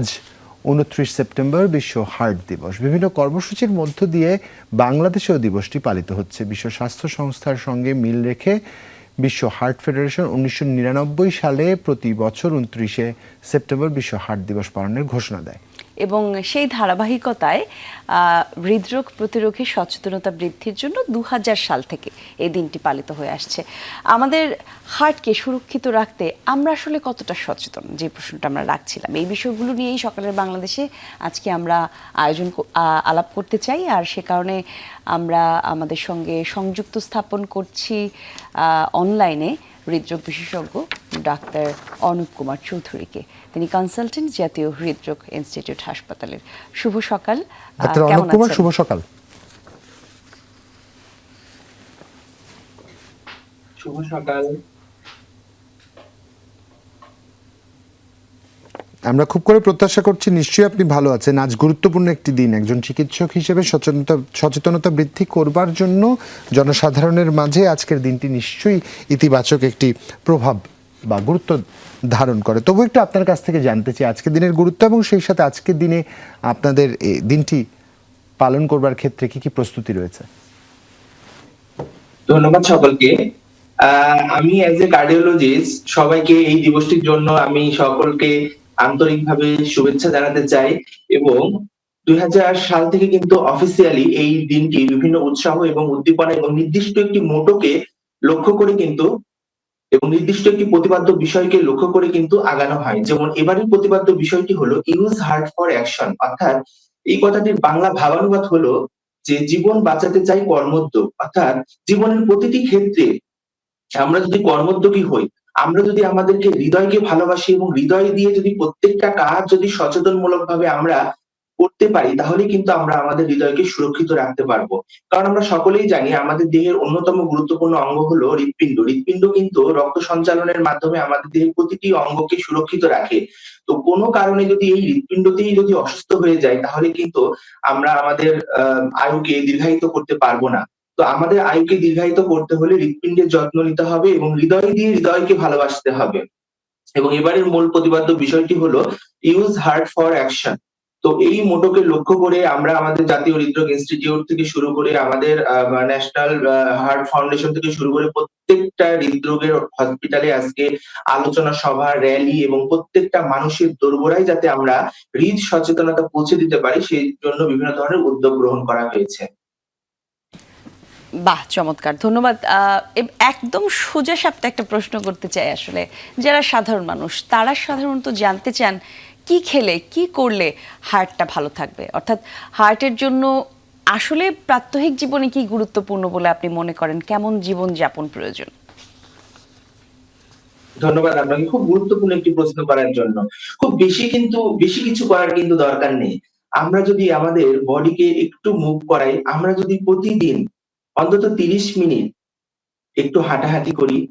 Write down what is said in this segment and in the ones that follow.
আজ উনত্রিশ সেপ্টেম্বর বিশ্ব হার্ট দিবস। বিভিন্ন কর্মসূচির মধ্য দিয়ে বাংলাদেশেও দিবসটি পালিত হচ্ছে। বিশ্ব স্বাস্থ্য সংস্থার সঙ্গে মিল রেখে বিশ্ব হার্ট ফেডারেশন উনিশশো নিরানব্বই সালে প্রতি বছর উনত্রিশে সেপ্টেম্বর বিশ্ব হার্ট দিবস পালনের ঘোষণা দেয়। এবং সেই ধারাবাহিকতায় হৃদরোগ প্রতিরোধে সচেতনতা বৃদ্ধির জন্য দু হাজার সাল থেকে এই দিনটি পালিত হয়ে আসছে। আমাদের হার্টকে সুরক্ষিত রাখতে আমরা আসলে কতটা সচেতন? যে প্রশ্নটা আমরা রাখছিলাম। এই বিষয়গুলো নিয়েই সকালের বাংলাদেশে আজকে আমরা আয়োজন আলাপ করতে চাই। আর সে কারণে আমরা আমাদের সঙ্গে সংযুক্ত স্থাপন করছি অনলাইনে হৃদরোগ বিশেষজ্ঞ ডাক্তার অনুপ কুমার চৌধুরীকে। তিনি কনসালটেন্ট জাতীয় হৃদরোগ ইনস্টিটিউট হাসপাতালের। শুভ সকাল। অনুপ কুমার শুভ সকাল। শুভ সকাল। আমরা খুব করে প্রত্যাশা করছি নিশ্চয়ই আপনি ভালো আছেন। আজ গুরুত্বপূর্ণ একটি দিন একজন চিকিৎসক হিসেবে সচেতনতা সচেতনতা বৃদ্ধি করবার জন্য জনসাধারণের মাঝে আজকের দিনটি নিশ্চয়ই ইতিবাচক একটি প্রভাব বা গুরুত্ব ধারণ করে। তবু একটু আপনার কাছ থেকে জানতে চাই, আজকের দিনের গুরুত্ব এবং সেই সাথে আজকের দিনে আপনাদের দিনটি পালন করবার ক্ষেত্রে কি কি প্রস্তুতি রয়েছে? ধন্যবাদ সকলকে। আমি অ্যাজ এ কার্ডিওলজিস্ট সবাইকে এই দিবসটির জন্য আমি সকলকে আন্তরিকভাবে শুভেচ্ছা জানাতে চাই এবং দুই হাজার সাল থেকে কিন্তু অফিসিয়ালি এই দিনটি বিভিন্ন উৎসাহ এবং উদ্দীপনা এবং নির্দিষ্ট একটি মোটোকে লক্ষ্য করে কিন্তু এবং নির্দিষ্ট একটি প্রতিপাদ্য বিষয়কে লক্ষ্য করে কিন্তু আগানো হয়। যেমন এবারের প্রতিপাদ্য বিষয়টি হলো ইউজ হার্ট ফর অ্যাকশন অর্থাৎ এই কথাটির বাংলা ভাবানুবাদ হলো যে, জীবন বাঁচাতে চাই কর্মোদ্যোগ অর্থাৎ জীবনের প্রতিটি ক্ষেত্রে আমরা যদি কর্মোদ্যোগী হই, আমরা যদি আমাদেরকে হৃদয়কে ভালোবাসি এবং হৃদয় দিয়ে যদি প্রত্যেকটা কাজ যদি সচেতনমূলক ভাবে আমরা করতে পারি তাহলে কিন্তু আমরা আমাদের হৃদয়কে সুরক্ষিত রাখতে পারব। কারণ আমরা সকলেই জানি আমাদের দেহের অন্যতম গুরুত্বপূর্ণ অঙ্গ হলো হৃৎপিণ্ড। হৃৎপিণ্ড কিন্তু রক্ত সঞ্চালনের মাধ্যমে আমাদের দেহের প্রতিটি অঙ্গকে সুরক্ষিত রাখে। তো কোনো কারণে যদি এই হৃৎপিণ্ডতেই যদি অসুস্থ হয়ে যায় তাহলে কিন্তু আমরা আমাদের আহ, আয়ুকে দীর্ঘায়িত করতে পারব না। তো আমাদের আয়ুকে দীর্ঘায়িত করতে হলে হৃৎপিণ্ডের যত্ন নিতে হবে এবং হৃদয় দিয়ে হৃদয়কে ভালোবাসতে হবে। এবং এবারের মূল প্রতিপাদ্য বিষয়টি হলো ইউজ হার্ট ফর অ্যাকশন তো এই মোটোকে লক্ষ্য করে আমরা আমাদের জাতীয় হৃদরোগ ইনস্টিটিউট থেকে শুরু করে আমাদের ন্যাশনাল হার্ট ফাউন্ডেশন থেকে শুরু করে প্রত্যেকটা হৃদরোগের হসপিটালে আজকে আলোচনা সভা র্যালি এবং প্রত্যেকটা মানুষের দোরগোড়ায় যাতে আমরা হৃদ সচেতনতা পৌঁছে দিতে পারি, সেই জন্য বিভিন্ন ধরনের উদ্যোগ গ্রহণ করা হয়েছে। বাহ, চমৎকার। ধন্যবাদ। একদম সোজা সাপটা একটা প্রশ্ন করতে চাই আসলে। যারা সাধারণ মানুষ, তারা সাধারণত জানতে চান কি খেলে, কি করলে হার্টটা ভালো থাকবে? অর্থাৎ হার্টের জন্য আসলে প্রাত্যহিক জীবনে কি গুরুত্বপূর্ণ বলে আপনি মনে করেন? কেমন জীবন যাপন প্রয়োজন? ধন্যবাদ আপনাকে। খুব গুরুত্বপূর্ণ একটি প্রশ্ন করার জন্য। খুব বেশি কিন্তু, বেশি কিছু করার কিন্তু দরকার নেই। আমরা যদি আমাদের বডিকে একটু মুভ করাই, আমরা যদি প্রতিদিন অন্তত তিরিশ মিনিট একটু হাঁটাহাঁটি করি,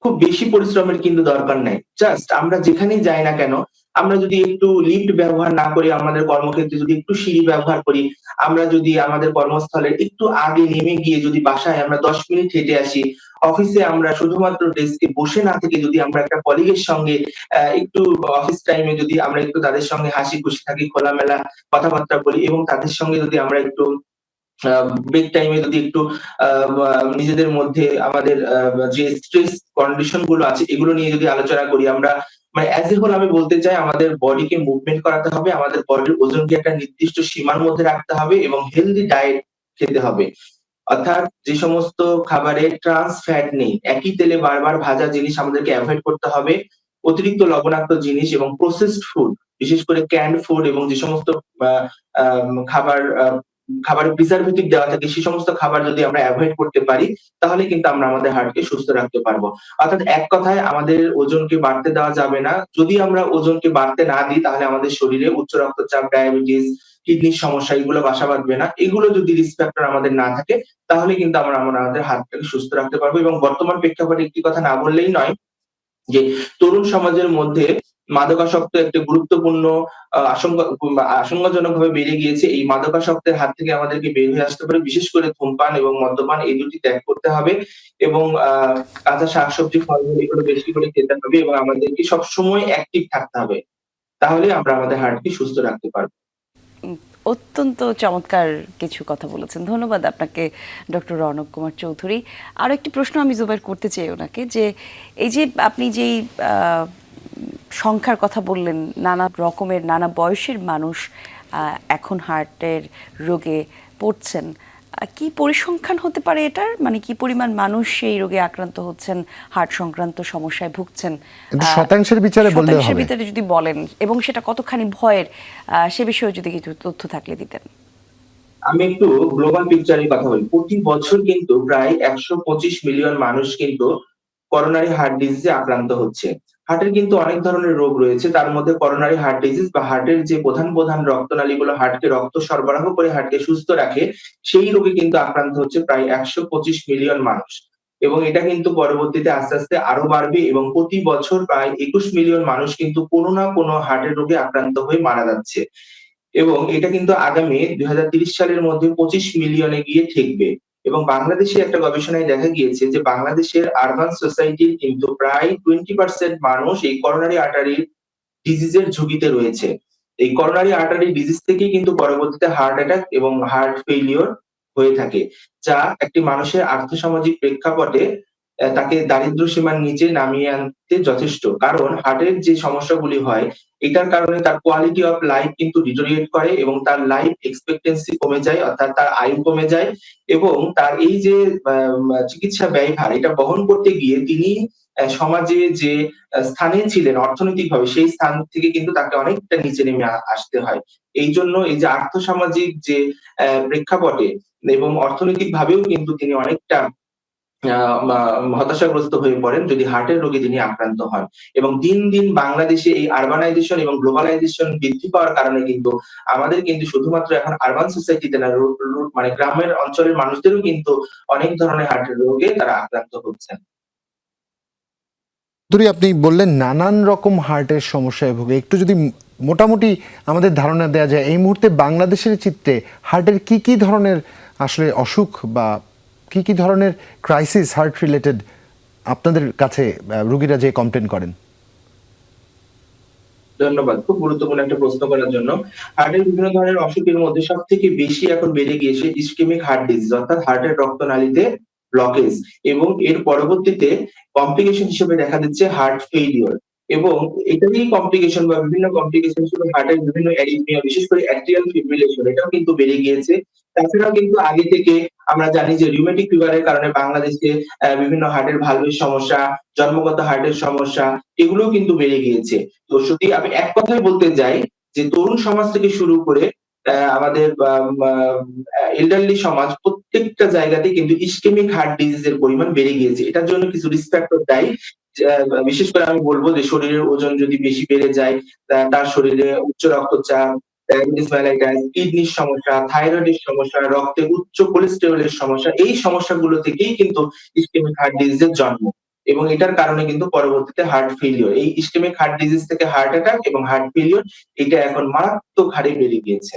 খুব বেশি পরিশ্রমের কিন্তু দরকার নাই। জাস্ট আমরা যেখানেই যাই না কেন আমরা যদি একটু লিফট ব্যবহার না করি, আমাদের কর্মক্ষেত্রে যদি একটু সিঁড়ি ব্যবহার করি, আমরা যদি আমাদের কর্মস্থলে একটু আগে নেমে গিয়ে যদি বাসায় আমরা দশ মিনিট হেঁটে আসি, অফিসে আমরা শুধুমাত্র ডেস্কে বসে না থেকে যদি আমরা একটা কলিগের সঙ্গে একটু অফিস টাইমে যদি আমরা একটু তাদের সঙ্গে হাসি খুশি থাকি, খোলামেলা কথাবার্তা বলি এবং তাদের সঙ্গে যদি আমরা একটু ব্রেক টাইমে যদি একটু নিজেদের মধ্যে আমাদের যে স্ট্রেস কন্ডিশনগুলো আছে, এগুলো নিয়ে যদি আলোচনা করি, আমরা মানে অ্যাজ এ হোল আমি বলতে চাই, আমাদের বডিকে মুভমেন্ট করাতে হবে, আমাদের বডির ওজনকে একটা নির্দিষ্ট সীমার মধ্যে রাখতে হবে এবং হেলদি ডায়েট খেতে হবে। অর্থাৎ যে সমস্ত খাবারে ট্রান্স ফ্যাট নেই, একই তেলে বারবার ভাজা জিনিস আমাদেরকে অ্যাভয়েড করতে হবে, অতিরিক্ত লবণাক্ত জিনিস এবং প্রসেসড ফুড বিশেষ করে ক্যান্ড ফুড এবং যে সমস্ত খাবার খাবারে প্রিজারভেটিভ দেওয়া থাকে সেই সমস্ত খাবার যদি আমরা অ্যাভয়েড করতে পারি, তাহলে কিন্তু আমরা আমাদের হার্টকে সুস্থ রাখতে পারব। অর্থাৎ এক কথায় আমাদের ওজনকে বাড়তে দেওয়া যাবে না। যদি আমরা ওজনকে বাড়তে না দিই, তাহলে আমাদের শরীরে উচ্চ রক্তচাপ ডায়াবেটিস কিডনির সমস্যা, এগুলো বাসা বাঁধবে না। এগুলো যদি রিস্ক ফ্যাক্টর আমাদের না থাকে, তাহলে কিন্তু আমরা আমাদের হার্টটাকে সুস্থ রাখতে পারব। এবং বর্তমান প্রেক্ষাপটে একটি কথা না বললেই নয় যে তরুণ সমাজের মধ্যে মাদকাসক্ত একটি গুরুত্বপূর্ণ আশঙ্কা আশঙ্কাজনক ভাবে বেড়ে গিয়েছে। এই মাদকাসক্তের হাত থেকে আমাদেরকে বের হয়ে আসতে পারে। বিশেষ করে ধূমপান এবং মদ্যপান এই দুটি ত্যাগ করতে হবে এবং কাঁচা শাকসবজি, ফলমূল এগুলো বেশি করে খেতে হবে এবং আমাদেরকে সবসময় অ্যাক্টিভ থাকতে হবে। তাহলে আমরা আমাদের হার্টকে সুস্থ রাখতে পারব। অত্যন্ত চমৎকার কিছু কথা বলেছেন। ধন্যবাদ আপনাকে, ডক্টর রণব কুমার চৌধুরী। আরও একটি প্রশ্ন আমি জোবাইর করতে চাই ওনাকে যে, এই যে আপনি যেই সংখ্যার কথা বললেন নানা রকমের নানা বয়সের মানুষ আহ, এখন হার্টের রোগে পড়ছেন। আহ, কি পরিসংখ্যান হতে পারে এটার? মানে কি পরিমাণ মানুষ সেই রোগে আক্রান্ত হচ্ছেন হার্ট সংক্রান্ত সমস্যায় ভুগছেন? শতাংশের বিচারে শতাংশের ভিতরে যদি বলেন এবং সেটা কতখানি ভয়ের আহ, সে বিষয়ে যদি কিছু তথ্য থাকলে দিতেন। আমি একটু গ্লোবাল পিকচারের কথা বলি। প্রতি বছর কিন্তু প্রায় একশো পঁচিশ মিলিয়ন মানুষ কিন্তু করোনারি হার্ট ডিজিজে আক্রান্ত হচ্ছে। হার্টের কিন্তু অনেক ধরনের রোগ রয়েছে। তার মধ্যে করোনারি হার্ট ডিজিজ বা হার্টের যে প্রধান প্রধান রক্তনালীগুলো হার্টকে রক্ত সরবরাহ করে হার্টকে সুস্থ রাখে, সেই রোগে কিন্তু আক্রান্ত হচ্ছে প্রায় একশো পঁচিশ মিলিয়ন মানুষ। এবং এটা কিন্তু পরবর্তীতে আস্তে আস্তে আরও বাড়বে এবং প্রতি বছর প্রায় একুশ মিলিয়ন মানুষ কিন্তু কোনো না কোনো হার্টের রোগে আক্রান্ত হয়ে মারা যাচ্ছে। এবং এটা কিন্তু আগামী দুই সালের মধ্যে পঁচিশ মিলিয়নে গিয়ে ঠেকবে। এবং বাংলাদেশে একটা গবেষণায় দেখা গিয়েছে যে বাংলাদেশের আরবান সোসাইটির কিন্তু প্রায় টোয়েন্টি পার্সেন্ট মানুষ এই করোনারি আর্টারির ডিজিজের ঝুঁকিতে রয়েছে। এই করোনারি আর্টারি ডিজিজ থেকেই কিন্তু পরবর্তীতে হার্ট অ্যাটাক এবং হার্ট ফেইলিওর হয়ে থাকে, যা একটি মানুষের আর্থসামাজিক প্রেক্ষাপটে তাকে দারিদ্র সীমার নিচে নামিয়ে আনতে যথেষ্ট। কারণ হার্টের যে সমস্যাগুলি হয়, এটার কারণে তার কোয়ালিটি অফ লাইফ কিন্তু ডিটোরিয়েট করে এবং তার লাইফ এক্সপেক্টেন্সি কমে যায়, অর্থাৎ তার আয়ু কমে যায় এবং তার এই যে চিকিৎসা ব্যয়ভার, এটা বহন করতে গিয়ে তিনি সমাজে যে স্থানে ছিলেন, অর্থনৈতিকভাবে সেই স্থান থেকে কিন্তু তাকে অনেকটা নিচে নেমে আসতে হয়। এই জন্য এই যে আর্থসামাজিক যে প্রেক্ষাপটে এবং অর্থনৈতিক ভাবেও কিন্তু তিনি অনেকটা হতাশাগ্রস্ত হয়ে পড়েন যদি হার্টের রোগে তিনি আক্রান্ত হন। এবং দিন দিন বাংলাদেশে এই আরবানাইজেশন এবং গ্লোবালাইজেশন বৃদ্ধি পাওয়ার কারণে কিন্তু আমাদের কিন্তু শুধুমাত্র এখন আরবান সোসাইটিতে না মানে গ্রামের অঞ্চলের মানুষদেরও কিন্তু অনেক ধরনের হার্টের রোগে তারা আক্রান্ত হচ্ছেন। আপনি বললেন নানান রকম হার্টের সমস্যায় ভোগে। একটু যদি মোটামুটি আমাদের ধারণা দেওয়া যায়, এই মুহূর্তে বাংলাদেশের চিত্রে হার্টের কি কি ধরনের আসলে অসুখ বা কি কি ধরনের ক্রাইসিস হার্ট রিলেটেড আপনাদের কাছে রোগীরা যে কমপ্লেন করেন? ধন্যবাদ, খুব গুরুত্বপূর্ণ একটা প্রশ্ন করার জন্য। হার্টের বিভিন্ন ধরনের অসুখের মধ্যে সব থেকে বেশি এখন বেড়ে গিয়েছে ইস্কেমিক হার্ট ডিজিজ অর্থাৎ হার্টের রক্তনালীতে ব্লকেজ এবং এর পরবর্তীতে কমপ্লিকেশন হিসেবে দেখা দিচ্ছে হার্ট ফেইলিওর এবং এটারই কমপ্লিকেশন বা বিভিন্ন কমপ্লিকেশন ছিল হার্টের বিভিন্ন অ্যারিথমিয়া বিশেষ করে অ্যাট্রিয়াল ফিব্রিলেশন এটাও কিন্তু বেড়ে গিয়েছে। তাছাড়াও কিন্তু আগে থেকে আমরা জানি যে রিউমেটিক ফিভারের কারণে বাংলাদেশে বিভিন্ন হার্টের ভালভের সমস্যা, জন্মগত হার্টের সমস্যা, এগুলোও কিন্তু বেড়ে গিয়েছে। তো যদি আমি এক কথাই বলতে যাই যে তরুণ সমাজ থেকে শুরু করে আমাদের এল্ডারলি সমাজ প্রত্যেকটা জায়গাতে কিন্তু ইস্কেমিক হার্ট ডিজিজের পরিমাণ বেড়ে গিয়েছে। এটার জন্য কিছু রিস্ক ফ্যাক্টর দেয়। বিশেষ করে আমি বলব যে শরীরের ওজন যদি বেশি বেড়ে যায় তার শরীরে উচ্চ রক্তচাপ কিডনির সমস্যা থাইরয়েডের সমস্যা, রক্তে উচ্চ কোলেস্টেরলের সমস্যা, এই সমস্যাগুলো থেকেই কিন্তু ইস্কেমিক হার্ট ডিজিজের জন্ম। এবং এটার কারণে কিন্তু পরবর্তীতে হার্ট ফেলিওর এই ইস্কেমিক হার্ট ডিজিজ থেকে হার্ট অ্যাটাক এবং হার্ট ফেলিওর এটা এখন মারাত্মক হারে বেড়ে গিয়েছে।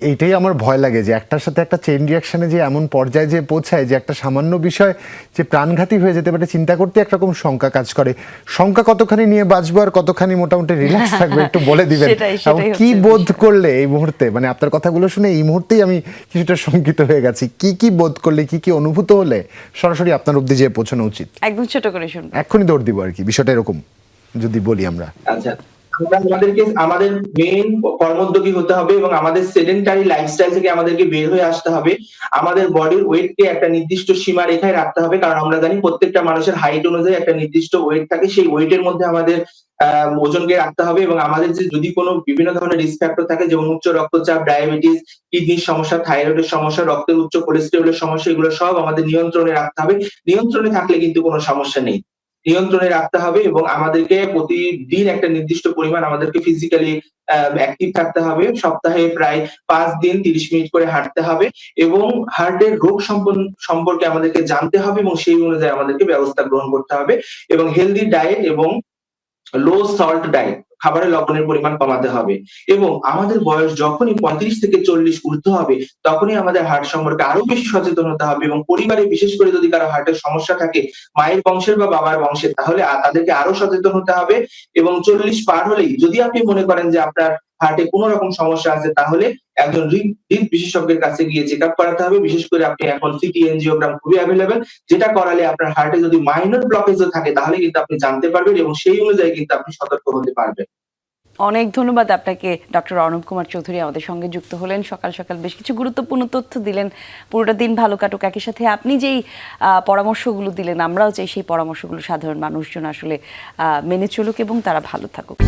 এইটাই আমার ভয় লাগে যে একটার সাথে একটা চেইন রিয়াকশনে যে এমন পর্যায়ে যে পৌঁছায় যে একটা সামান্য বিষয় যে প্রাণঘাতী হয়ে যেতে পারে চিন্তা করতে একরকম শঙ্কা কাজ করে। শঙ্কা কতখানি নিয়ে বাঁচবো আর কতখানি মোটামুটি রিল্যাক্স থাকবে একটু বলে দিবেন। এবং কি বোধ করলে এই মুহূর্তে মানে আপনার কথাগুলো শুনে এই মুহূর্তেই আমি কিছুটা শঙ্কিত হয়ে গেছি। কি কি বোধ করলে কি কি অনুভূত হলে সরাসরি আপনার অব্দি যেয়ে পৌঁছানো উচিত? একদম ছোট করে শুনব এক্ষুনি দৌড় দিব আর কি বিষয়টা এরকম যদি বলি আমরা। আচ্ছা। আমরা আমাদেরকে আমাদের মেন কর্মোদ্যোগী হতে হবে এবং আমাদের সেডেন্টারি লাইফস্টাইল থেকে আমাদেরকে বের হয়ে আসতে হবে। আমাদের বডির ওয়েটকে একটা নির্দিষ্ট সীমা রেখায় রাখতে হবে, কারণ আমরা জানি প্রত্যেকটা মানুষের হাইট অনুযায়ী একটা নির্দিষ্ট ওয়েট থাকে, সেই ওয়েটের মধ্যে আমাদের ওজনকে রাখতে হবে এবং আমাদের যে যদি কোনো বিভিন্ন ধরনের রিস্ক ফ্যাক্টর থাকে, যেমন উচ্চ রক্তচাপ ডায়াবেটিস কিডনির সমস্যা থাইরয়েডের সমস্যা, রক্তের উচ্চ কোলেস্টেরলের সমস্যা, এগুলো সব আমাদের নিয়ন্ত্রণে রাখতে হবে। নিয়ন্ত্রণে থাকলে কিন্তু কোনো সমস্যা নেই। নিয়ন্ত্রণে রাখতে হবে এবং আমাদেরকে প্রতিদিন একটা নির্দিষ্ট পরিমাণ আমাদেরকে ফিজিক্যালি অ্যাক্টিভ থাকতে হবে। সপ্তাহে প্রায় পাঁচ দিন তিরিশ মিনিট করে হাঁটতে হবে এবং হার্টের রোগ সম্পর্কে আমাদেরকে জানতে হবে এবং সেই অনুযায়ী আমাদেরকে ব্যবস্থা গ্রহণ করতে হবে এবং হেলদি ডায়েট এবং লো সল্ট ডায়েট খাবারে লবণের পরিমাণ কমাতে হবে। এবং আমাদের বয়স যখনই পঁয়ত্রিশ থেকে চল্লিশ ঊর্ধ্ব হবে, তখনই আমাদের হার্ট সম্পর্কে আরও বেশি সচেতন হতে হবে এবং পরিবারে বিশেষ করে যদি কারও হার্টের সমস্যা থাকে, মায়ের বংশের বা বাবার বংশের, তাহলে তাদেরকে আরও সচেতন হতে হবে। এবং চল্লিশ পার হলেই যদি আপনি মনে করেন যে আপনার হার্টে কোনো রকম সমস্যা আছে, তাহলে একজন হৃদ বিশেষজ্ঞের কাছে গিয়ে চেক আপ করাতে হবে। বিশেষ করে আপনি এখন সিটি এনজিওগ্রাম খুবই অ্যাভেলেবেল যেটা করালে আপনার হার্টে যদি মাইনর ব্লকেজও থাকে, তাহলে কিন্তু আপনি জানতে পারবেন এবং সেই অনুযায়ী কিন্তু আপনি সতর্ক হতে পারবেন। অনেক ধন্যবাদ আপনাকে ডক্টর অর্ণব কুমার চৌধুরী আমাদের সঙ্গে যুক্ত হলেন। সকাল সকাল বেশ কিছু গুরুত্বপূর্ণ তথ্য দিলেন। পুরোটা দিন ভালো কাটুক। একই সাথে আপনি যেই পরামর্শগুলো দিলেন, আমরাও চাই সেই পরামর্শগুলো সাধারণ মানুষজন আসলে মেনে চলুক এবং তারা ভালো থাকুক।